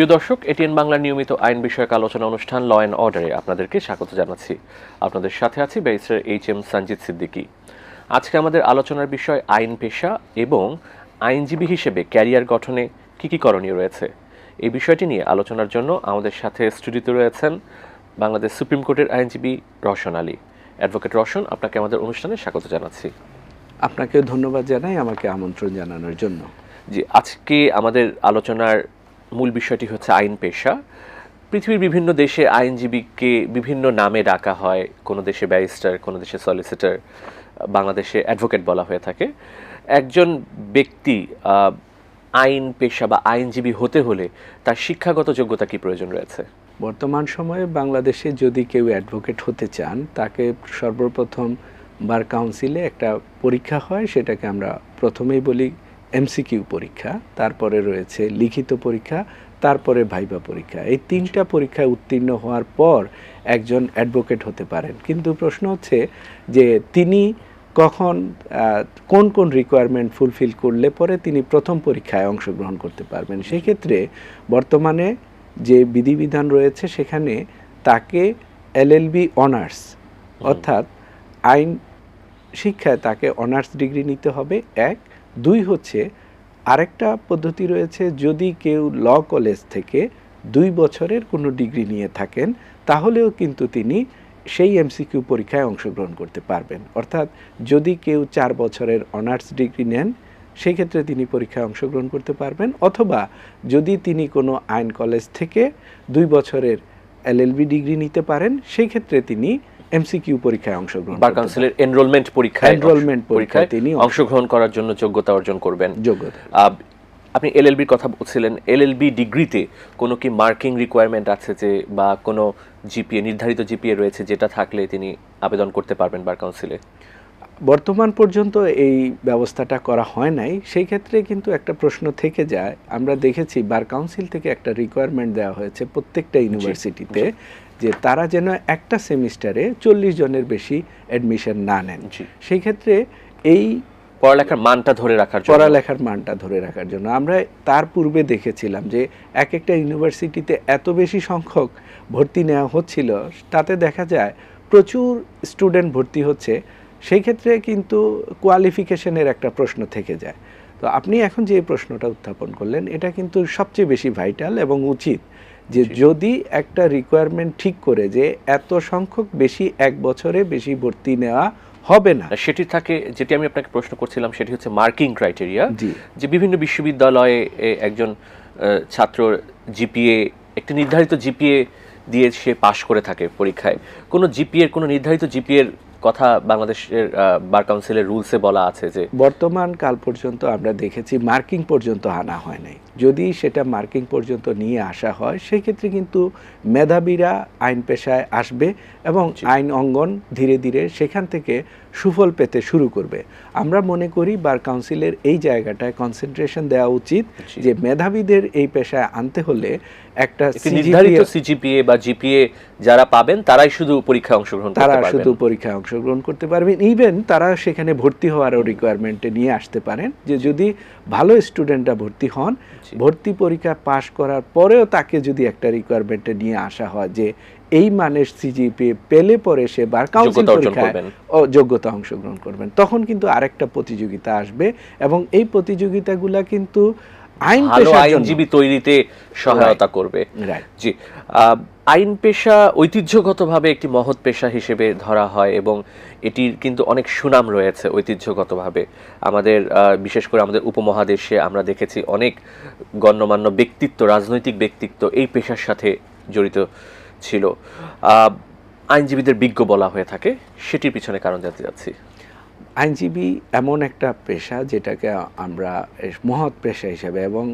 প্রিয় দর্শক এটিএন বাংলার নিয়মিত আইন বিষয়ক আলোচনা অনুষ্ঠান ল অ্যান্ড অর্ডারে আপনাদেরকে স্বাগত জানাচ্ছি। আপনাদের সাথে আছি barrister H M Sanjit Siddiqui আজকে আমাদের আলোচনার বিষয় আইন পেশা এবং আইনজীবী হিসেবে ক্যারিয়ার গঠনে কী কী করণীয় রয়েছে। এই বিষয়টি নিয়ে আলোচনার জন্য আমাদের সাথে স্টুডিওতে রয়েছেন বাংলাদেশ সুপ্রিম কোর্টের আইনজীবী রওশন আলী। অ্যাডভোকেট রওশন আপনাকে আমাদের অনুষ্ঠানে স্বাগত জানাচ্ছি। আপনাকে ধন্যবাদ জানাই আমাকে আমন্ত্রণ জানানোর জন্য। জি আজকে আমাদের আলোচনার মূল বিষয়টি হচ্ছে আইন পেশা। পৃথিবীর বিভিন্ন দেশে আইনজীবীকে বিভিন্ন নামে ডাকা হয়। কোনো দেশে ব্যারিস্টার, কোনো দেশে সলিসিটর বাংলাদেশে অ্যাডভোকেট বলা হয়ে থাকে। একজন ব্যক্তি আইন পেশা বা আইনজীবী হতে হলে তার শিক্ষাগত যোগ্যতা কি প্রয়োজন রয়েছে? বর্তমান সময়ে বাংলাদেশে যদি কেউ অ্যাডভোকেট হতে চান, তাকে সর্বপ্রথম বার কাউন্সিলে একটা পরীক্ষা হয়। সেটাকে আমরা প্রথমেই বলি এমসিকিউ পরীক্ষা তারপরে রয়েছে লিখিত পরীক্ষা তারপরে ভাইবা পরীক্ষা। এই তিনটা পরীক্ষায় উত্তীর্ণ হওয়ার পর একজন অ্যাডভোকেট হতে পারেন। কিন্তু প্রশ্ন হচ্ছে যে তিনি কখন কোন কোন রিকোয়ারমেন্ট ফুলফিল করলে পরে তিনি প্রথম পরীক্ষায় অংশগ্রহণ করতে পারবেন? সেই ক্ষেত্রে বর্তমানে যে বিধিবিধান রয়েছে সেখানে তাকে এলএলবি অনার্স অর্থাৎ আইন শিক্ষায় তাকে অনার্স ডিগ্রি নিতে হবে এক। দুই হচ্ছে, আরেকটা পদ্ধতি রয়েছে, যদি কেউ ল কলেজ থেকে দুই বছরের কোনো ডিগ্রি নিয়ে থাকেন, তাহলেও কিন্তু তিনি সেই এমসিকিউ পরীক্ষায় অংশগ্রহণ করতে পারবেন। অর্থাৎ যদি কেউ চার বছরের অনার্স ডিগ্রি নেন সেই ক্ষেত্রে তিনি পরীক্ষায় অংশগ্রহণ করতে পারবেন। অথবা যদি তিনি কোনো আইন কলেজ থেকে দুই বছরের এলএলবি ডিগ্রি নিতে পারেন সেই ক্ষেত্রে তিনি এমসিকিউ পরীক্ষায় অংশগ্রহণ বার কাউন্সিলের এনরোলমেন্ট পরীক্ষায় এনরোলমেন্ট পরীক্ষায় তিনি অংশগ্রহণ করার জন্য যোগ্যতা অর্জন করবেন। যোগ্যতা। আপনি এলএলবির কথা বলছিলেন। এলএলবি ডিগ্রিতে কোনো কি মার্কিং রিকোয়ারমেন্ট আছে যে বা কোনো জিপিএ নির্ধারিত জিপিএ রয়েছে যেটা থাকলে তিনি আবেদন করতে পারবেন বার কাউন্সিলে বর্তমান পর্যন্ত এই ব্যবস্থাটা করা হয় নাই। সেই ক্ষেত্রে কিন্তু একটা প্রশ্ন থেকে যায়। আমরা দেখেছি বার কাউন্সিল থেকে একটা রিকোয়ারমেন্ট দেওয়া হয়েছে প্রত্যেকটা ইউনিভার্সিটিতে যে তারা যেন একটা সেমিস্টারে চল্লিশ জনের বেশি অ্যাডমিশন না নেন। সেই ক্ষেত্রে এই পড়ালেখার মানটা ধরে রাখার জন্য। পড়ালেখার মানটা ধরে রাখার জন্য। আমরা তার পূর্বে দেখেছিলাম যে এক একটা ইউনিভার্সিটিতে এত বেশি সংখ্যক ভর্তি নেওয়া হচ্ছিল তাতে দেখা যায় প্রচুর স্টুডেন্ট ভর্তি হচ্ছে। সেই ক্ষেত্রে কিন্তু কোয়ালিফিকেশনের একটা প্রশ্ন থেকে যায়। তো আপনি এখন যে প্রশ্নটা উত্থাপন করলেন এটা কিন্তু সবচেয়ে বেশি ভাইটাল এবং উচিত। যে যদি একটা রিকোয়ারমেন্ট ঠিক করে যে এত সংখ্যক বেশি এক বছরে বেশি ভর্তি নেওয়া হবে না। সেটি থাকে যেটি আমি আপনাকে প্রশ্ন করছিলাম সেটি হচ্ছে মার্কিং ক্রাইটেরিয়া যে বিভিন্ন বিশ্ববিদ্যালয়ে একজন ছাত্র জিপিএ একটি নির্ধারিত জিপিএ দিয়ে সে পাশ করে থাকে পরীক্ষায়। কোনো জিপিএর কোনো নির্ধারিত জিপিএর কথা বাংলাদেশের বার কাউন্সিলের রুলসে বলা আছে যে বর্তমান কাল পর্যন্ত আমরা দেখেছি মার্কিং পর্যন্ত আনা হয় নাই। যদি সেটা মার্কিং পর্যন্ত নিয়ে আসা হয় সেক্ষেত্রে কিন্তু মেধাবীরা আইন পেশায় আসবে এবং আইন অঙ্গন ধীরে ধীরে সেখান থেকে সুফল পেতে শুরু করবে। আমরা মনে করি বার কাউন্সিলের এই জায়গাটায় কনসেন্ট্রেশন দেওয়া উচিত যে মেধাবীদের এই পেশায় আনতে হলে একটা নির্ধারিত সিজিপিএ বা জিপিএ যারা পাবেন তারাই শুধু পরীক্ষায় অংশগ্রহণ তারা শুধু পরীক্ষায় অংশগ্রহণ করতে পারবেন। ইভেন তারা সেখানে ভর্তি হওয়ারও রিকোয়ারমেন্টে নিয়ে আসতে পারেন যে যদি ভালো স্টুডেন্টরা ভর্তি হন ভর্তি পরীক্ষা পাশ করার পরেও তাকে যদি একটা রিকোয়ারমেন্টে নিয়ে আসা হয় যে এই মানের সিজিপি পেলে পরে সে বার কাউন্সিল পরীক্ষায় যোগ্যতা অংশগ্রহণ করবেন। তখন কিন্তু আরেকটা প্রতিযোগিতা আসবে এবং এই প্রতিযোগিতাগুলা কিন্তু আইন আইনজীবী তৈরিতে সহায়তা করবে। জি। আইন পেশা ঐতিহ্যগতভাবে একটি মহৎ পেশা হিসেবে ধরা হয় এবং এটির কিন্তু অনেক সুনাম রয়েছে ঐতিহ্যগতভাবে। আমাদের আহ, বিশেষ করে আমাদের উপমহাদেশে আমরা দেখেছি অনেক গণ্যমান্য ব্যক্তিত্ব রাজনৈতিক ব্যক্তিত্ব এই পেশার সাথে জড়িত ছিল। আহ, আইনজীবীদের বিজ্ঞ বলা হয়ে থাকে। সেটির পিছনে কারণ জানতে যাচ্ছি আইনজীবী এমন একটা পেশা যেটাকে আমরা মহৎ পেশা হিসেবে এবং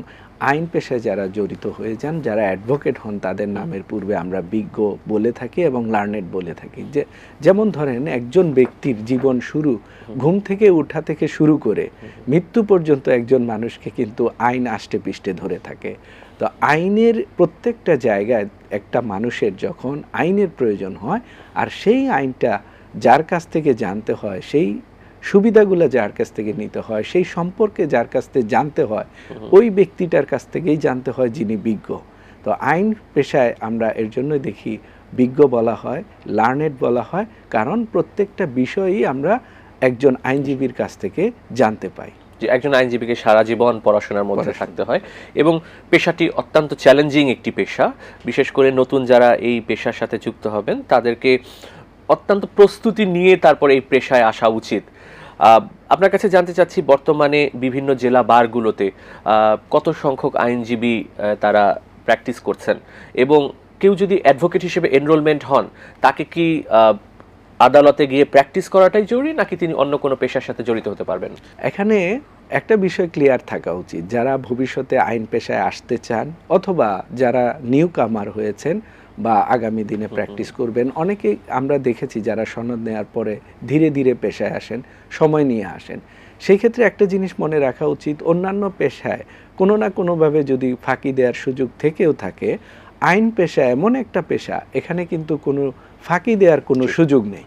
আইন পেশায় যারা জড়িত হয়ে যান, যারা অ্যাডভোকেট হন, তাদের নামের পূর্বে আমরা বিজ্ঞ বলে থাকি এবং লার্নেড বলে থাকি। যে, যেমন ধরেন একজন ব্যক্তির জীবন শুরু ঘুম থেকে উঠা থেকে শুরু করে মৃত্যু পর্যন্ত একজন মানুষকে কিন্তু আইন আষ্টে পিষ্টে ধরে থাকে। তো আইনের প্রত্যেকটা জায়গায় একটা মানুষের যখন আইনের প্রয়োজন হয়, আর সেই আইনটা যার কাছ থেকে জানতে হয়, সেই সুবিধাগুলো যার কাছ থেকে নিতে হয় সেই সম্পর্কে যার কাছ থেকে জানতে হয় ওই ব্যক্তিটার কাছ থেকেই জানতে হয় যিনি বিজ্ঞ। তো আইন পেশায় আমরা এর জন্য দেখি বিজ্ঞ বলা হয় লার্নেড বলা হয় কারণ প্রত্যেকটা বিষয়ই আমরা একজন আইনজীবীর কাছ থেকে জানতে পাই। যে একজন আইনজীবীকে সারা জীবন পড়াশোনার মধ্যে। থাকতে হয় এবং পেশাটি অত্যন্ত চ্যালেঞ্জিং একটি পেশা। বিশেষ করে নতুন যারা এই পেশার সাথে যুক্ত হবেন তাদেরকে অত্যন্ত প্রস্তুতি নিয়ে তারপরে এই পেশায় আসা উচিত। আপনার কাছে জানতে চাচ্ছি, বর্তমানে বিভিন্ন জেলা বারগুলোতে কত সংখ্যক আইনজীবী তারা প্র্যাকটিস করছেন? এবং কেউ যদি অ্যাডভোকেট হিসেবে এনরোলমেন্ট হন, তাকে কি আদালতে গিয়ে প্র্যাকটিস করাটাই জরুরি, নাকি তিনি অন্য কোনো পেশার সাথে জড়িত হতে পারবেন? এখানে একটা বিষয় ক্লিয়ার থাকা উচিত। যারা ভবিষ্যতে আইন পেশায় আসতে চান, অথবা যারা নিউ কামার হয়েছেন বা আগামী দিনে প্র্যাকটিস করবেন। অনেকেই আমরা দেখেছি যারা সনদ নেওয়ার পরে ধীরে ধীরে পেশায় আসেন সময় নিয়ে আসেন। সেই ক্ষেত্রে একটা জিনিস মনে রাখা উচিত অন্যান্য পেশায় কোনো না কোনোভাবে যদি ফাঁকি দেওয়ার সুযোগ থেকেও থাকে আইন পেশা এমন একটা পেশা এখানে কিন্তু কোনো ফাঁকি দেওয়ার কোনো সুযোগ নেই।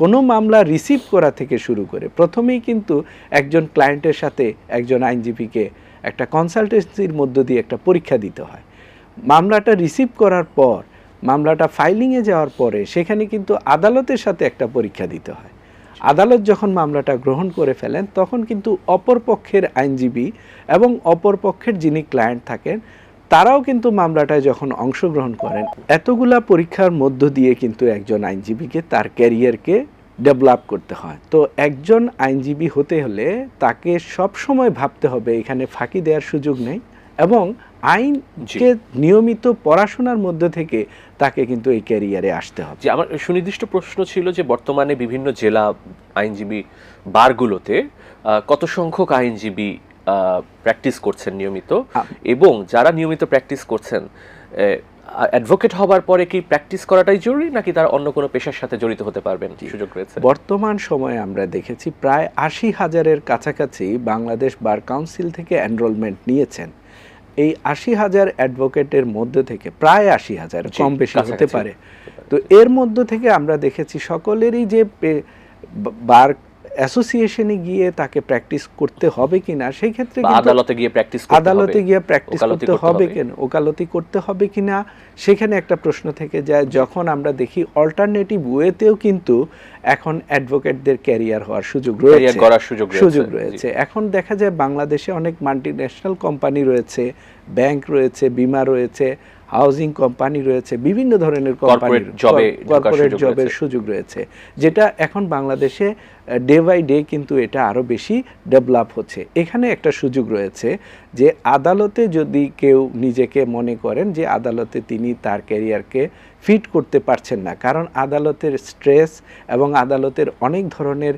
কোনো মামলা রিসিভ করা থেকে শুরু করে প্রথমেই কিন্তু একজন ক্লায়েন্টের সাথে একজন আইনজীবীকে একটা কনসালটেন্সির মধ্য দিয়ে একটা পরীক্ষা দিতে হয়। মামলাটা রিসিভ করার পর, মামলাটা ফাইলিংয়ে যাওয়ার পরে সেখানে কিন্তু আদালতের সাথে একটা পরীক্ষা দিতে হয়। আদালত যখন মামলাটা গ্রহণ করে ফেলেন, তখন কিন্তু অপর পক্ষের আইনজীবী এবং অপর পক্ষের যিনি ক্লায়েন্ট থাকেন, তারাও কিন্তু মামলাটায় যখন অংশগ্রহণ করেন, এতগুলা পরীক্ষার মধ্য দিয়ে কিন্তু একজন আইনজীবীকে তার ক্যারিয়ারকে ডেভেলপ করতে হয়। তো একজন আইনজীবী হতে হলে তাকে সব সময় ভাবতে হবে, এখানে ফাঁকি দেওয়ার সুযোগ নেই। এবং আইনকে নিয়মিত পড়াশোনার মধ্যে থেকে তাকে কিন্তু এই ক্যারিয়ারে আসতে হবে। যে আমার সুনির্দিষ্ট প্রশ্ন ছিল যে বর্তমানে বিভিন্ন জেলা আইনজীবী বারগুলোতে কত সংখ্যক আইনজীবী প্র্যাকটিস করছেন নিয়মিত? এবং যারা নিয়মিত প্র্যাকটিস করছেন অ্যাডভোকেট হবার পরে কি প্র্যাকটিস করাটাই জরুরি নাকি তার অন্য কোনো পেশার সাথে জড়িত হতে পারবেন? কি সুযোগ রয়েছে। বর্তমান সময়ে আমরা দেখেছি প্রায় আশি হাজারের কাছাকাছি বাংলাদেশ বার কাউন্সিল থেকে এনরোলমেন্ট নিয়েছেন। এই আশি হাজার অ্যাডভোকেটের মধ্যে থেকে প্রায় আশি হাজার কম বেশি হতে পারে। তো এর মধ্যে থেকে আমরা দেখেছি সকলেরই যে বার অ্যাসোসিয়েশনে গিয়ে তাকে প্র্যাকটিস করতে হবে কিনা সেই ক্ষেত্রে আদালতে গিয়ে প্র্যাকটিস আদালতে গিয়ে প্র্যাকটিস করতে হবে। কেন? ওকালতি করতে হবে কিনা? সেখানে একটা প্রশ্ন থেকে যায় যখন আমরা দেখি অল্টারনেটিভ ওয়েতেও কিন্তু এখন অ্যাডভোকেটদের ক্যারিয়ার হওয়ার সুযোগ রয়েছে। করার সুযোগ রয়েছে সুযোগ রয়েছে। এখন দেখা যায় বাংলাদেশে অনেক মাল্টিন্যাশনাল কোম্পানি রয়েছে ব্যাংক রয়েছে বিমা রয়েছে। হাউজিং কোম্পানি রয়েছে বিভিন্ন ধরনের কোম্পানি Corporate job এ ঢোকার কর্পোরেট জবের সুযোগ রয়েছে যেটা এখন বাংলাদেশে ডে বাই ডে কিন্তু এটা আরও বেশি ডেভেলপ হচ্ছে। এখানে একটা সুযোগ রয়েছে যে আদালতে যদি কেউ নিজেকে মনে করেন যে আদালতে তিনি তার ক্যারিয়ারকে ফিট করতে পারছেন না কারণ আদালতের স্ট্রেস এবং আদালতের অনেক ধরনের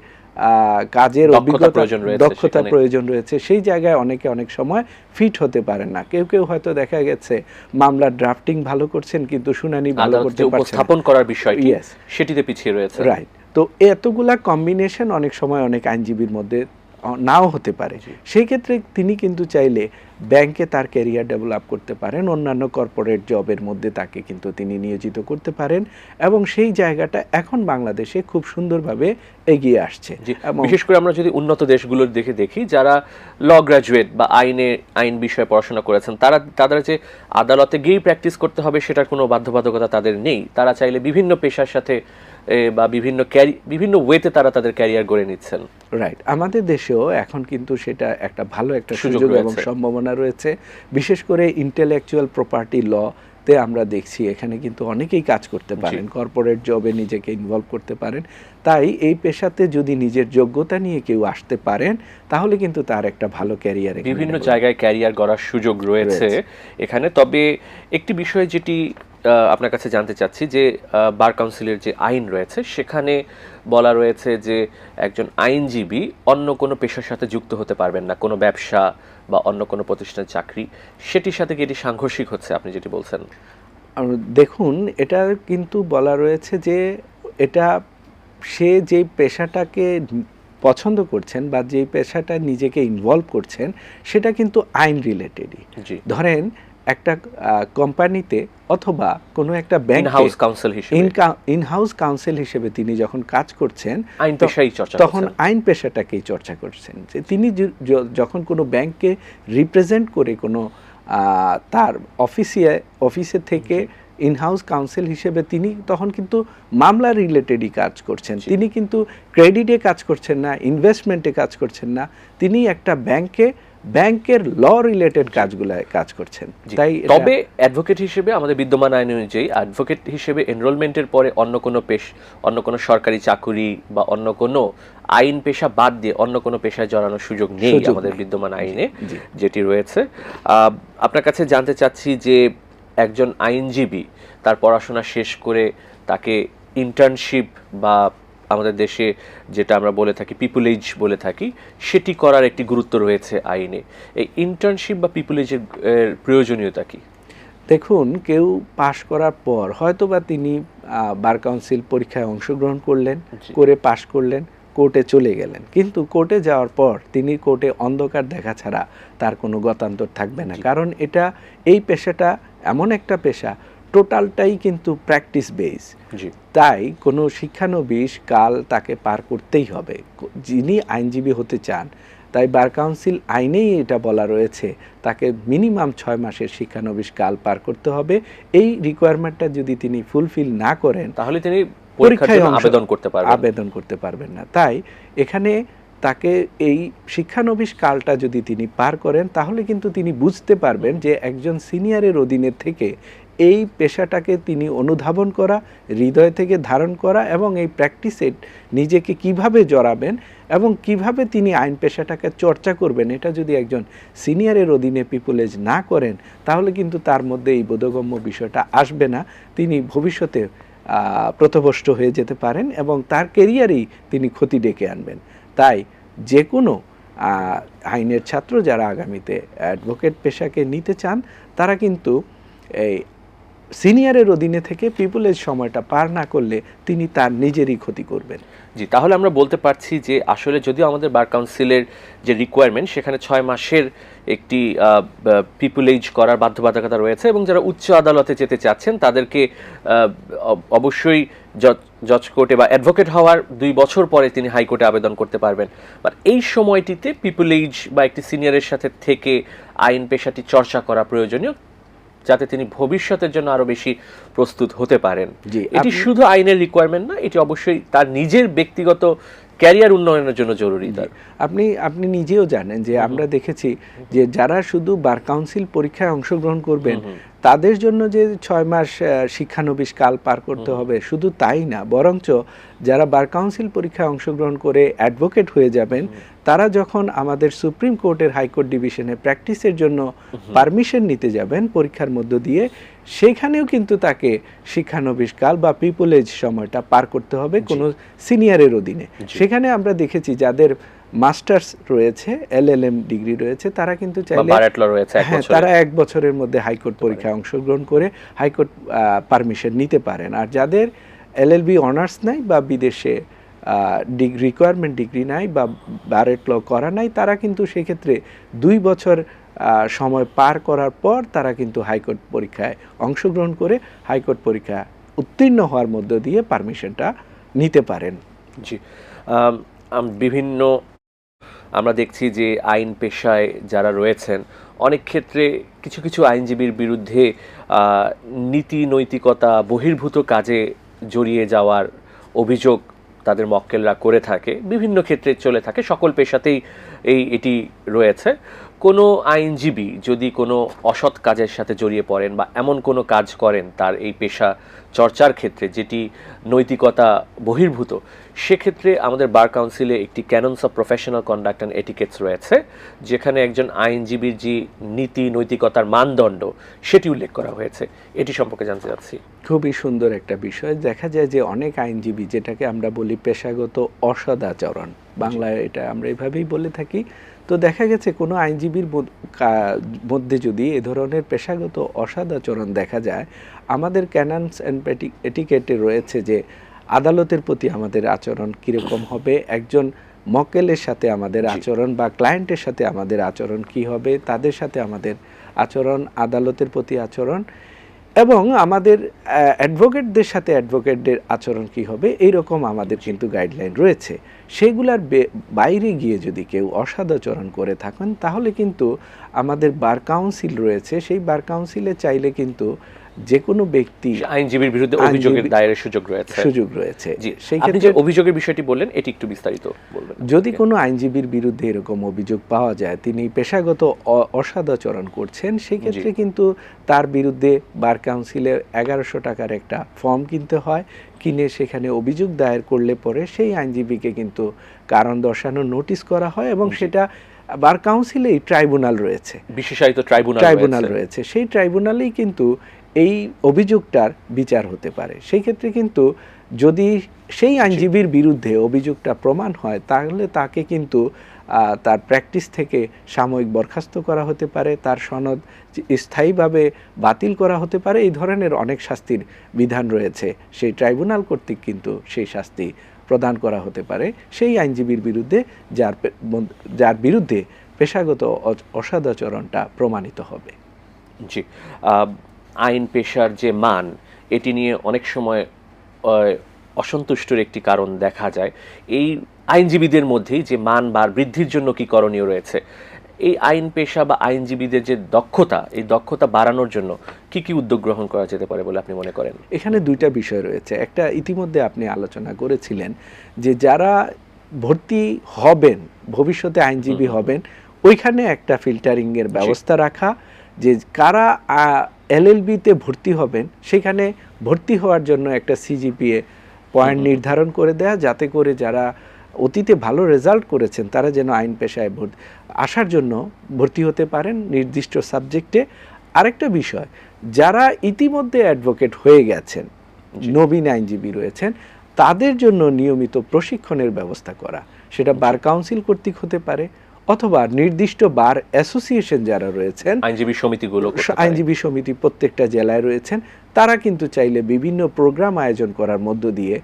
কাজের অভিজ্ঞতা দক্ষতা প্রয়োজন রয়েছে সেই জায়গায় অনেকে অনেক সময় ফিট হতে পারেন না কেউ কেউ হয়তো দেখা গেছে মামলা ড্রাফটিং ভালো করছেন কিন্তু শুনানি ভালো করতে পারছেন না। উপস্থাপন করার বিষয়. সেটিতে পিছিয়ে রয়েছে রাইট তো এতগুলা কম্বিনেশন অনেক সময় অনেক আইনজীবীর মধ্যে নাও হতে পারে। সেই ক্ষেত্রে তিনি কিন্তু চাইলে ব্যাংকে তার ক্যারিয়ার ডেভেলপ করতে পারেন অন্যান্য কর্পোরেট জবের মধ্যে তাকে কিন্তু তিনি নিয়োজিত করতে পারেন এবং সেই জায়গাটা এখন বাংলাদেশে খুব সুন্দরভাবে এগিয়ে আসছে বিশেষ করে আমরা যদি উন্নত দেশগুলোর দেখে দেখি যারা ল গ্রাজুয়েট বা আইনে আইন বিষয়ে পড়াশোনা করেছেন তারা তাদের যে আদালতে গিয়েই প্র্যাকটিস করতে হবে সেটার কোনো বাধ্যবাধকতা তাদের নেই। তারা চাইলে বিভিন্ন পেশার সাথে বা বিভিন্ন ক্যারি বিভিন্ন ওয়েতে তারা তাদের ক্যারিয়ার গড়ে নিচ্ছেন। রাইট আমাদের দেশেও এখন কিন্তু সেটা একটা ভালো একটা সুযোগ এবং সম্ভাবনা রয়েছে। বিশেষ করে ইন্টেলেকচুয়াল প্রপার্টি ল তে আমরা দেখছি এখানে কিন্তু অনেকেই কাজ করতে পারেন কর্পোরেট জবে নিজেকে ইনভলভ করতে পারেন। তাই এই পেশাতে যদি নিজের যোগ্যতা নিয়ে কেউ আসতে পারেন তাহলে কিন্তু তার একটা ভালো ক্যারিয়ার বিভিন্ন জায়গায় ক্যারিয়ার গড়ার সুযোগ রয়েছে। এখানে তবে একটি বিষয় যেটি আপনার কাছে জানতে চাচ্ছি যে বার কাউন্সিলের যে আইন রয়েছে সেখানে বলা রয়েছে যে একজন আইনজীবী অন্য কোনো পেশার সাথে যুক্ত হতে পারবেন না কোনো ব্যবসা বা অন্য কোনো প্রতিষ্ঠানের চাকরি। সেটির সাথে কি এটি সাংঘর্ষিক হচ্ছে আপনি যেটি বলছেন? দেখুন এটা কিন্তু বলা রয়েছে যে এটা সে যে পেশাটাকে পছন্দ করছেন বা যে পেশাটা নিজেকে ইনভলভ করছেন সেটা কিন্তু আইন রিলেটেডই জি। ধরেন একটা কোম্পানিতে অথবা কোনো একটা ইন ব্যাংকে হাউস কাউন্সিল হিসেবে। ইন হাউস কাউন্সিল হিসেবে তিনি যখন কাজ করছেন আইন পেশাই চর্চা তখন আইন পেশাটাকেই চর্চা করছেন। যে তিনি যখন কোনো ব্যাংককে রিপ্রেজেন্ট করে কোনো তার অফিসে অফিসে থেকে ইনহাউস কাউন্সিল হিসেবে তিনি তখন কিন্তু মামলা রিলেটেডই কাজ করছেন। তিনি কিন্তু ক্রেডিটে কাজ করছেন না ইনভেস্টমেন্টে কাজ করছেন না। তিনি একটা ব্যাংকে ব্যাংকের ল রিলেটেড কাজগুলায় কাজ করছেন। তাই তবে অ্যাডভোকেট হিসেবে আমাদের বিদ্যমান আইন অনুযায়ী অ্যাডভোকেট হিসেবে এনরোলমেন্টের পরে অন্য কোনো পেশ অন্য কোনো সরকারি চাকুরি বা অন্য কোনো আইন পেশা বাদ দিয়ে অন্য কোনো পেশায় জড়ানোর সুযোগ নেই আমাদের বিদ্যমান আইনে যেটি রয়েছে। আহ, আপনার কাছে জানতে চাচ্ছি যে একজন আইনজীবী তার পড়াশোনা শেষ করে তাকে ইন্টার্নশিপ বা আমাদের দেশে যেটা আমরা বলে থাকি পিপুলেজ বলে থাকি সেটি করার একটি গুরুত্ব রয়েছে আইনে। এই ইন্টার্নশিপ বা পিপুলেজের প্রয়োজনীয়তা কি? দেখুন কেউ পাশ করার পর হয়তোবা তিনি বার কাউন্সিল পরীক্ষায় অংশগ্রহণ করলেন। করে পাশ করলেন কোর্টে চলে গেলেন। কিন্তু কোর্টে যাওয়ার পর তিনি কোর্টে অন্ধকার দেখা ছাড়া তার কোনো গতান্তর থাকবে না। কারণ এটা এই পেশাটা এমন একটা পেশা টোটালটাই কিন্তু প্র্যাকটিস বেস তাই কোনো শিক্ষানবিশ কাল তাকে পার করতেই হবে। যিনি আইনজীবী হতে চান তাই বার কাউন্সিল আইনেই এটা বলা রয়েছে তাকে মিনিমাম ছয় মাসের শিক্ষানবিশ কাল পার করতে হবে। এই রিকোয়ারমেন্টটা যদি তিনি ফুলফিল না করেন তাহলে তিনি পরীক্ষায় আবেদন করতে পারবেন। আবেদন করতে পারবেন না। তাই এখানে তাকে এই শিক্ষানবিশ কালটা যদি তিনি পার করেন তাহলে কিন্তু তিনি বুঝতে পারবেন যে একজন সিনিয়রের অধীনে থেকে এই পেশাটাকে তিনি অনুধাবন করা, হৃদয় থেকে ধারণ করা এবং এই প্র্যাকটিসে নিজেকে কীভাবে জড়াবেন এবং কীভাবে তিনি আইন পেশাটাকে চর্চা করবেন, এটা যদি একজন সিনিয়রের অধীনে পিপুলেজ না করেন, তাহলে কিন্তু তার মধ্যে এই বোধগম্য বিষয়টা আসবে না। তিনি ভবিষ্যতে প্রথভষ্ট হয়ে যেতে পারেন এবং তার কেরিয়ারেই তিনি ক্ষতি ডেকে আনবেন। তাই যে কোনো আইনের ছাত্র যারা আগামীতে অ্যাডভোকেট পেশাকে নিতে চান, তারা কিন্তু এই সিনিয়রের অধীনে থেকে পিপুলের সময়টা পার না করলে তিনি তার নিজেরই ক্ষতি করবেন। জি, তাহলে আমরা বলতে পারছি যে আসলে যদিও আমাদের বার কাউন্সিলের যে রিকোয়ারমেন্ট সেখানে ছয় মাসের একটি পিপুলেজ করার বাধ্যবাধকতা রয়েছে এবং যারা উচ্চ আদালতে যেতে চাচ্ছেন, তাদেরকে অবশ্যই জজ কোর্টে বা অ্যাডভোকেট হওয়ার দুই বছর পরে তিনি হাইকোর্টে আবেদন করতে পারবেন। বাট এই সময়টিতে পিপুলেজ বা একটি সিনিয়রের সাথে থেকে আইন পেশাটি চর্চা করা প্রয়োজনীয়। যাতে তিনি ভবিষ্যতের জন্য আরও বেশি প্রস্তুত হতে পারেন। এটি শুধু আইনের রিকোয়ারমেন্ট না এটি অবশ্যই তার নিজের ব্যক্তিগত ক্যারিয়ার উন্নয়নের জন্য জরুরি তার। আপনি আপনি নিজেও জানেন যে আমরা দেখেছি যে যারা শুধু বার কাউন্সিল পরীক্ষায় অংশগ্রহণ করবেন তাদের জন্য যে ছয় মাস শিক্ষানবিশ কাল পার করতে হবে শুধু তাই না বরঞ্চ যারা বার কাউন্সিল পরীক্ষায় অংশগ্রহণ করে অ্যাডভোকেট হয়ে যাবেন তারা যখন আমাদের সুপ্রিম কোর্টের হাইকোর্ট ডিভিশনে প্র্যাকটিসের জন্য পারমিশন নিতে যাবেন পরীক্ষার মধ্য দিয়ে সেখানেও কিন্তু তাকে শিক্ষানবিশ কাল বা পিপুলেজ সময়টা পার করতে হবে কোনো সিনিয়রের অধীনে। সেখানে আমরা দেখেছি যাদের মাস্টার্স রয়েছে এলএলএম ডিগ্রি রয়েছে তারা কিন্তু চাইলে হ্যাঁ তারা এক বছরের মধ্যে হাইকোর্ট পরীক্ষায় অংশগ্রহণ করে হাইকোর্ট পারমিশন নিতে পারেন। আর যাদের এলএলবি অনার্স নাই বা বিদেশে ডিগ্রি রিকোয়ারমেন্ট ডিগ্রি নাই বা বারেট ল করা নাই, তারা কিন্তু সেক্ষেত্রে দুই বছর সময় পার করার পর তারা কিন্তু হাইকোর্ট পরীক্ষায় অংশগ্রহণ করে হাইকোর্ট পরীক্ষা উত্তীর্ণ হওয়ার মধ্য দিয়ে পারমিশনটা নিতে পারেন। জি। বিভিন্ন আমরা দেখছি যে আইন পেশায় যারা রয়েছেন, অনেক ক্ষেত্রে কিছু কিছু আইনজীবীর বিরুদ্ধে নীতি নৈতিকতা বহির্ভূত কাজে জড়িয়ে যাওয়ার অভিযোগ তাদের মক্কেলরা করে থাকে বিভিন্ন ক্ষেত্রে চলে থাকে সকল পেশাতেই এই এটি রয়েছে। কোনো আইনজীবী যদি কোনো অসৎ কাজের সাথে জড়িয়ে পড়েন বা এমন কোনো কাজ করেন তার এই পেশা চর্চার ক্ষেত্রে যেটি নৈতিকতা বহির্ভূত, সেক্ষেত্রে আমাদের বার কাউন্সিলে একটি canons of professional conduct and etiquettes রয়েছে, যেখানে একজন আইনজীবীর যে নীতি, নৈতিকতার মানদণ্ড সেটি উল্লেখ করা হয়েছে। এটি সম্পর্কে জানতে চাচ্ছি। খুবই সুন্দর একটা বিষয়। দেখা যায় যে অনেক আইনজীবী যেটাকে আমরা বলি পেশাগত অসদাচরণ, বাংলায় এটা আমরা এভাবেই বলে থাকি তো দেখা গেছে কোনো আইনজীবীর মধ্যে যদি এ ধরনের পেশাগত অসদাচরণ দেখা যায় আমাদের ক্যানান্স অ্যান্ড এটিকেটে রয়েছে যে আদালতের প্রতি আমাদের আচরণ কীরকম হবে একজন মক্কেলের সাথে আমাদের আচরণ বা ক্লায়েন্টের সাথে আমাদের আচরণ কি হবে তাদের সাথে আমাদের আচরণ আদালতের প্রতি আচরণ এবং আমাদের অ্যাডভোকেটদের সাথে অ্যাডভোকেটদের আচরণ কি হবে, এইরকম আমাদের কিন্তু গাইডলাইন রয়েছে। সেগুলার বাইরে গিয়ে যদি কেউ অসদাচরণ করে থাকেন, তাহলে কিন্তু আমাদের বার কাউন্সিল রয়েছে। সেই বার কাউন্সিলে চাইলে কিন্তু যে কোনো ব্যক্তি আইনজীবীর বিরুদ্ধে অভিযোগের দায়েরের সুযোগ রয়েছে। সুযোগ রয়েছে। জি। সেই ক্ষেত্রে যে অভিযোগের বিষয়টি বললেন এটি একটু বিস্তারিত বলবেন। যদি কোনো আইনজীবীর বিরুদ্ধে এরকম অভিযোগ পাওয়া যায় তিনি পেশাগত অসদাচরণ করছেন সেক্ষেত্রে কিন্তু তার বিরুদ্ধে বার কাউন্সিলে এগারোশো টাকার একটা ফর্ম কিনতে হয় কিনে সেখানে অভিযোগ দায়ের করলে পরে সেই আইনজীবীকে কিন্তু কারণ দর্শানোর নোটিশ করা হয় এবং সেটা বার কাউন্সিলেই ট্রাইব্যুনাল রয়েছে। বিশেষায়িত ট্রাইব্যুনাল ট্রাইব্যুনাল। রয়েছে। সেই ট্রাইব্যুনালেই কিন্তু এই অভিযোগটার বিচার হতে পারে। সেই ক্ষেত্রে কিন্তু যদি সেই আইনজীবীর বিরুদ্ধে অভিযোগটা প্রমাণ হয়, তাহলে তাকে কিন্তু তার প্র্যাকটিস থেকে সাময়িক বরখাস্ত করা হতে পারে, তার সনদ স্থায়ীভাবে বাতিল করা হতে পারে, এই ধরনের অনেক শাস্তির বিধান রয়েছে। সেই ট্রাইব্যুনাল কর্তৃক কিন্তু সেই শাস্তি প্রদান করা হতে পারে। সেই আইনজীবীর বিরুদ্ধে যার যার বিরুদ্ধে পেশাগত অসদাচরণটা প্রমাণিত হবে। জি। আইন পেশার যে মান এটি নিয়ে অনেক সময় অসন্তুষ্টর একটি কারণ দেখা যায়। এই আইনজীবীদের মধ্যেই যে মান বা বৃদ্ধির জন্য কি করণীয় রয়েছে এই আইন পেশা বা আইনজীবীদের যে দক্ষতা এই দক্ষতা বাড়ানোর জন্য কি কি উদ্যোগ গ্রহণ করা যেতে পারে বলে আপনি মনে করেন? এখানে দুইটা বিষয় রয়েছে। একটা ইতিমধ্যে আপনি আলোচনা করেছিলেন যে যারা ভর্তি হবেন ভবিষ্যতে আইনজীবী হবেন ওইখানে একটা ফিল্টারিংয়ের ব্যবস্থা রাখা যে কারা এলএলবিতে ভর্তি হবেন সেখানে ভর্তি হওয়ার জন্য একটা সিজিপিএ পয়েন্ট নির্ধারণ করে দেয়া যাতে করে যারা অতীতে ভালো রেজাল্ট করেছেন তারা যেন আইন পেশায় ভর্তি আসার জন্য ভর্তি হতে পারেন। নির্দিষ্ট সাবজেক্টে আরেকটা বিষয় যারা ইতিমধ্যে অ্যাডভোকেট হয়ে গেছেন নবীন আইনজীবী রয়েছেন তাদের জন্য নিয়মিত প্রশিক্ষণের ব্যবস্থা করা। সেটা বার কাউন্সিল কর্তৃক হতে পারে অথবা নির্দিষ্ট বার অ্যাসোসিয়েশন যারা রয়েছেন আইনজীবী সমিতিগুলো আইনজীবী সমিতি প্রত্যেকটা জেলায় রয়েছেন তারা কিন্তু চাইলে বিভিন্ন প্রোগ্রাম আয়োজন করার মধ্য দিয়ে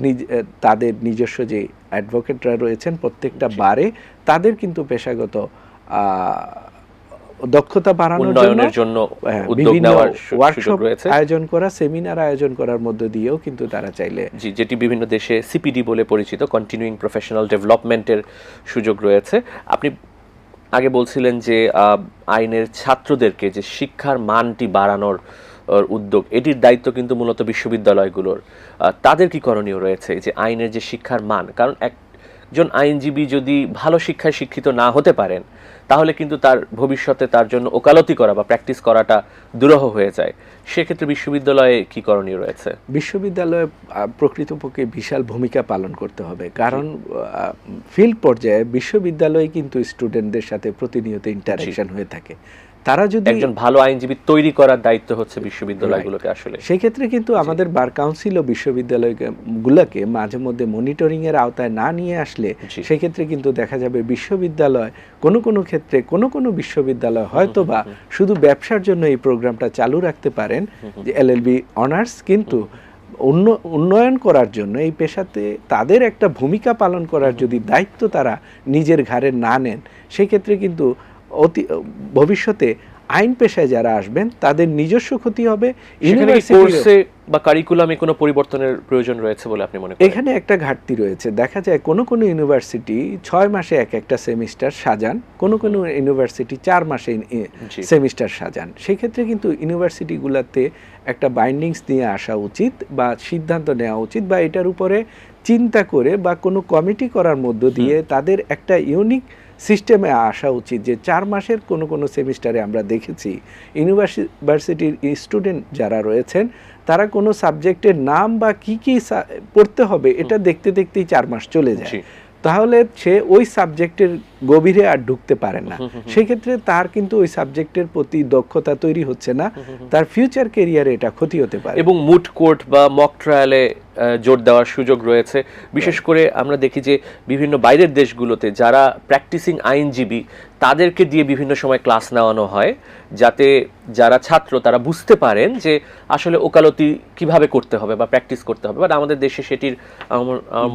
নিজ- তাদের নিজস্ব যে অ্যাডভোকেটরা রয়েছেন প্রত্যেকটা বারে তাদের কিন্তু পেশাগত দক্ষতা বাড়ানোর জন্য উন্নয়নের জন্য হ্যাঁ, উদ্যোগ বিভিন্ন ওয়ার্কশপ রয়েছে। আয়োজন করা সেমিনার আয়োজন করার মধ্য দিয়েও কিন্তু তারা চাইলে জি যেটি বিভিন্ন দেশে সিপিডি বলে পরিচিত কন্টিনিউইং প্রফেশনাল ডেভেলপমেন্টের সুযোগ রয়েছে। আপনি আগে বলছিলেন যে আইনের ছাত্রদেরকে যে শিক্ষার মানটি বাড়ানোর উদ্যোগ এটির দায়িত্ব কিন্তু মূলত বিশ্ববিদ্যালয়গুলোর। তাদের কি করণীয় রয়েছে? যে আইনের যে শিক্ষার মান কারণ একজন আইনজীবী যদি ভালো শিক্ষায় শিক্ষিত না হতে পারেন তাহলে কিন্তু তার ভবিষ্যতে তার জন্য ওকালতি করা বা প্র্যাকটিস করাটা দুরহ হয়ে যায়। সেক্ষেত্রে বিশ্ববিদ্যালয়ে কি করণীয় রয়েছে? বিশ্ববিদ্যালয়ে প্রকৃতপক্ষে বিশাল ভূমিকা পালন করতে হবে। কারণ ফিল্ড পর্যায়ে বিশ্ববিদ্যালয় কিন্তু স্টুডেন্টদের সাথে প্রতিনিয়ত ইন্টারাকশন হয়ে থাকে। তারা যদি একজন ভালো আইনজীবী তৈরি করার দায়িত্ব হচ্ছে বিশ্ববিদ্যালয়গুলোকে আসলে। সেই ক্ষেত্রে কিন্তু আমাদের বার কাউন্সিল ও বিশ্ববিদ্যালয় গুলাকে মাঝে মধ্যে মনিটরিং এর আওতায় না নিয়ে আসলে সেই ক্ষেত্রে কিন্তু দেখা যাবে বিশ্ববিদ্যালয় কোনো কোনো ক্ষেত্রে কোনো কোনো বিশ্ববিদ্যালয় হয়তো বা শুধু ব্যবসার জন্য এই প্রোগ্রামটা চালু রাখতে পারেন যে এলএলবি অনার্স কিন্তু উন্ন- উন্নয়ন করার জন্য এই পেশাতে তাদের একটা ভূমিকা পালন করার যদি দায়িত্ব তারা নিজের ঘাড়ে না নেন সেক্ষেত্রে কিন্তু অতি ভবিষ্যতে আইন পেশায় যারা আসবেন তাদের নিজস্ব ক্ষতি হবে কোর্সে বা কারিকুলামে কোনো পরিবর্তনের প্রয়োজন রয়েছে বলে আপনি মনে করেন? এখানে একটা ঘাটতি রয়েছে। দেখা যায় কোনো কোনো ইউনিভার্সিটি ছয় মাসে এক একটা সেমিস্টার সাজান কোনো কোনো ইউনিভার্সিটি চার মাসে সেমিস্টার সাজান। সেক্ষেত্রে কিন্তু ইউনিভার্সিটিগুলোতে একটা বাইন্ডিংস নিয়ে আসা উচিত বা সিদ্ধান্ত নেওয়া উচিত বা এটার উপরে চিন্তা করে বা কোনো কমিটি করার মধ্য দিয়ে তাদের একটা ইউনিক সিস্টেমে আসা উচিত যে চার মাসের কোনো কোনো সেমিস্টারে আমরা দেখেছি ইউনিভার্সিটির স্টুডেন্ট যারা রয়েছেন তারা কোনো সাবজেক্টের নাম বা কি কি পড়তে হবে এটা দেখতে দেখতেই চার মাস চলে যায়। তাহলে সে ওই সাবজেক্টের গভীরে আর ঢুকতে পারে না। সেক্ষেত্রে তার কিন্তু ওই সাবজেক্টের প্রতি দক্ষতা তৈরি হচ্ছে না। তার ফিউচার কেরিয়ারে এটা ক্ষতি হতে পারে। এবং মুড কোর্ট বা মক ট্রায়ালে জোর দেওয়ার সুযোগ রয়েছে। বিশেষ করে আমরা দেখি যে বিভিন্ন বাইরের দেশগুলোতে যারা প্র্যাকটিসিং আইনজীবী তাদেরকে দিয়ে বিভিন্ন সময় ক্লাস নেওয়ানো হয় যাতে যারা ছাত্র তারা বুঝতে পারেন যে আসলে ওকালতি কীভাবে করতে হবে বা প্র্যাকটিস করতে হবে। বাট আমাদের দেশে সেটির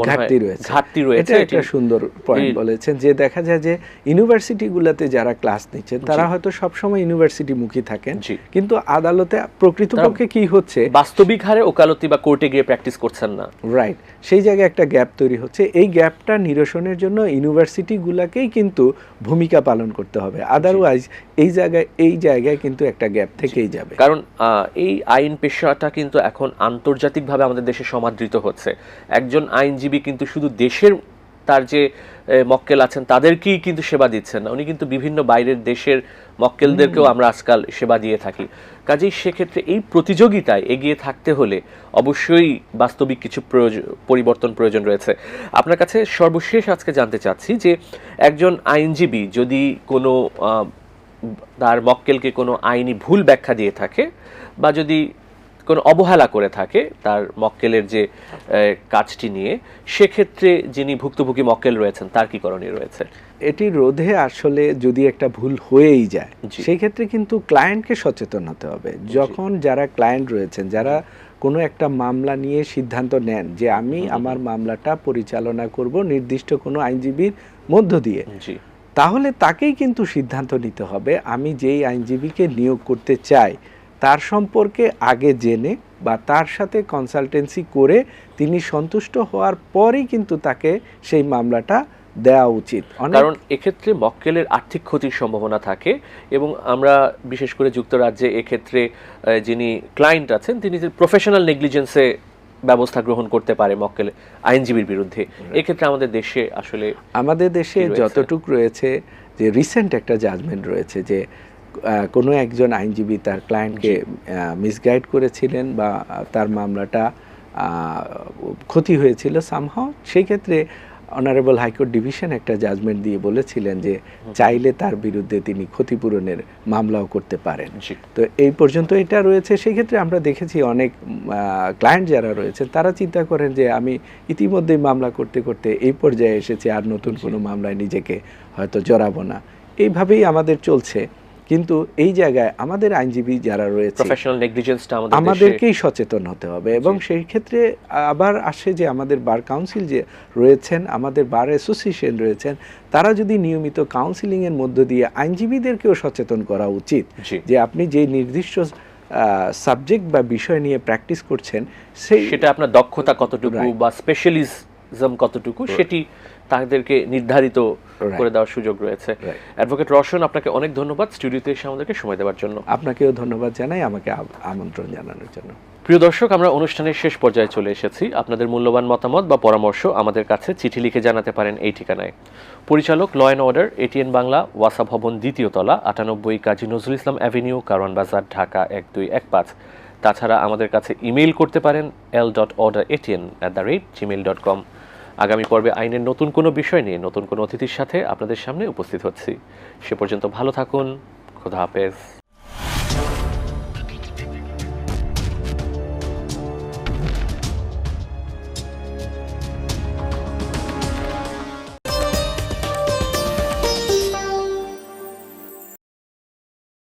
ঘাটতি রয়েছে। ঘাটতি রয়েছে। এটা একটা সুন্দর পয়েন্ট বলেছেন যে দেখা যায় যে ইউনিভার্সিটিগুলোতে যারা ক্লাস নিচ্ছেন তারা হয়তো সবসময় ইউনিভার্সিটি মুখী থাকেন। কিন্তু আদালতে প্রকৃতপক্ষে কি হচ্ছে? বাস্তবিক হারে ওকালতি বা কোর্টে গিয়ে প্র্যাকটিস করছেন না। রাইট সেই জায়গায় একটা গ্যাপ তৈরি হচ্ছে। এই গ্যাপটা নিরসনের জন্য ইউনিভার্সিটিগুলোকেই কিন্তু ভূমিকা পালন করতে হবে। আদারওয়াইজ এই জায়গায় এই জায়গায় কিন্তু একটা গ্যাপ থেকেই যাবে। কারণ এই আইন পেশাটা কিন্তু এখন আন্তর্জাতিকভাবে আমাদের দেশে সমাদৃত হচ্ছে। একজন আইনজীবী কিন্তু শুধু দেশের তার যে মক্কেল আছেন তাদেরকেই কিন্তু সেবা দিচ্ছেন না। উনি কিন্তু বিভিন্ন বাইরের দেশের মক্কেলদেরকেও আমরা আজকাল সেবা দিয়ে থাকি। কাজেই সেক্ষেত্রে এই প্রতিযোগিতায় এগিয়ে থাকতে হলে অবশ্যই বাস্তবিক কিছু পরিবর্তন প্রয়োজন রয়েছে। আপনার কাছে সর্বশেষ আজকে জানতে চাচ্ছি যে একজন আইনজীবী যদি কোনো তার মক্কেলকে কোনো আইনি ভুল ব্যাখ্যা দিয়ে থাকে বা যদি কোনো অবহেলা করে থাকে তার মক্কেলের যে কাজটি নিয়ে সেক্ষেত্রে যিনি ভুক্তভোগী মক্কেল রয়েছেন তার কি করণীয় রয়েছে? এটি রোধে আসলে যদি একটা ভুল হয়েই যায় সেই ক্ষেত্রে কিন্তু ক্লায়েন্টকে সচেতন হতে হবে। যখন যারা ক্লায়েন্ট রয়েছেন যারা কোনো একটা মামলা নিয়ে সিদ্ধান্ত নেন যে আমি আমার মামলাটা পরিচালনা করব নির্দিষ্ট কোনো আইনজীবীর মধ্য দিয়ে তাহলে তাকেই কিন্তু সিদ্ধান্ত নিতে হবে আমি যেই আইনজীবীকে নিয়োগ করতে চাই তার সম্পর্কে আগে জেনে বা তার সাথে কনসালটেন্সি করে তিনি সন্তুষ্ট হওয়ার পরেই কিন্তু তাকে সেই মামলাটা দেওয়া উচিত। কারণ এক্ষেত্রে মক্কেলের আর্থিক ক্ষতির সম্ভাবনা থাকে এবং আমরা বিশেষ করে যুক্তরাজ্যে এক্ষেত্রে যিনি ক্লায়েন্ট আছেন তিনি প্রফেশনাল নেগলিজেন্সে ব্যবস্থা গ্রহণ করতে পারে মক্কেল আইনজীবীর বিরুদ্ধে। এক্ষেত্রে আমাদের দেশে আসলে আমাদের দেশে? যতটুক রয়েছে যে রিসেন্ট একটা জাজমেন্ট রয়েছে যে কোনো একজন আইনজীবী তার ক্লায়েন্টকে মিসগাইড করেছিলেন বা তার মামলাটা ক্ষতি হয়েছিল সামহাও সেই ক্ষেত্রে অনারেবল হাইকোর্ট ডিভিশন একটা জাজমেন্ট দিয়ে বলেছিলেন যে চাইলে তার বিরুদ্ধে তিনি ক্ষতিপূরণের মামলাও করতে পারেন। তো এই পর্যন্ত এটা রয়েছে। সেই ক্ষেত্রে আমরা দেখেছি অনেক ক্লায়েন্ট যারা রয়েছেন তারা চিন্তা করেন যে আমি ইতিমধ্যেই মামলা করতে করতে এই পর্যায়ে এসেছি আর নতুন কোনো মামলায় নিজেকে হয়তো জড়াবো না। এইভাবেই আমাদের চলছে। কিন্তু এই জায়গায় আমাদের আইনজীবী যারা রয়েছে প্রফেশনাল নেগলিজেন্সটা আমাদের আমাদেরকেই সচেতন হতে হবে এবং সেই ক্ষেত্রে আবার আসে যে আমাদের বার কাউন্সিল যে রয়েছেন আমাদের বার অ্যাসোসিয়েশন রয়েছেন তারা যদি নিয়মিত কাউন্সিলিং এর মধ্য দিয়ে আইনজীবীদেরকেও সচেতন করা উচিত যে আপনি যে নির্দিষ্ট সাবজেক্ট বা বিষয় নিয়ে প্র্যাকটিস করছেন সেই সেটা আপনার দক্ষতা কতটুকু বা স্পেশালিজম কতটুকু সেটি তাদেরকে নির্ধারিত করে দেওয়ার সুযোগ রয়েছে। অ্যাডভোকেট রওশন আপনাকে অনেক ধন্যবাদ। স্টুডিওতে এসে আমাদেরকে সময় দেওয়ার জন্য। আপনাকেও ধন্যবাদ জানাই আমাকে আমন্ত্রণ জানানোর জন্য। প্রিয় দর্শক আমরা অনুষ্ঠানের শেষ পর্যায়ে চলে এসেছি। আপনাদের মূল্যবান মতামত বা পরামর্শ আমাদের কাছে চিঠি লিখে জানাতে পারেন এই ঠিকানায়। পরিচালক law and order ATN Bangla ওয়াসা ভবন দ্বিতীয় তলা আটানব্বই কাজী নজরুল ইসলাম অ্যাভিনিউ কারওয়ান বাজার ঢাকা এক দুই এক পাঁচ। তাছাড়া আমাদের কাছে ইমেইল করতে পারেন L dot order ATN at the rate Gmail dot com আগামী পর্বে আইনের নতুন কোনো বিষয় নিয়ে নতুন কোনো অতিথির সাথে আপনাদের সামনে উপস্থিত হচ্ছি। সে পর্যন্ত ভালো থাকুন। খোদা হাফেজ।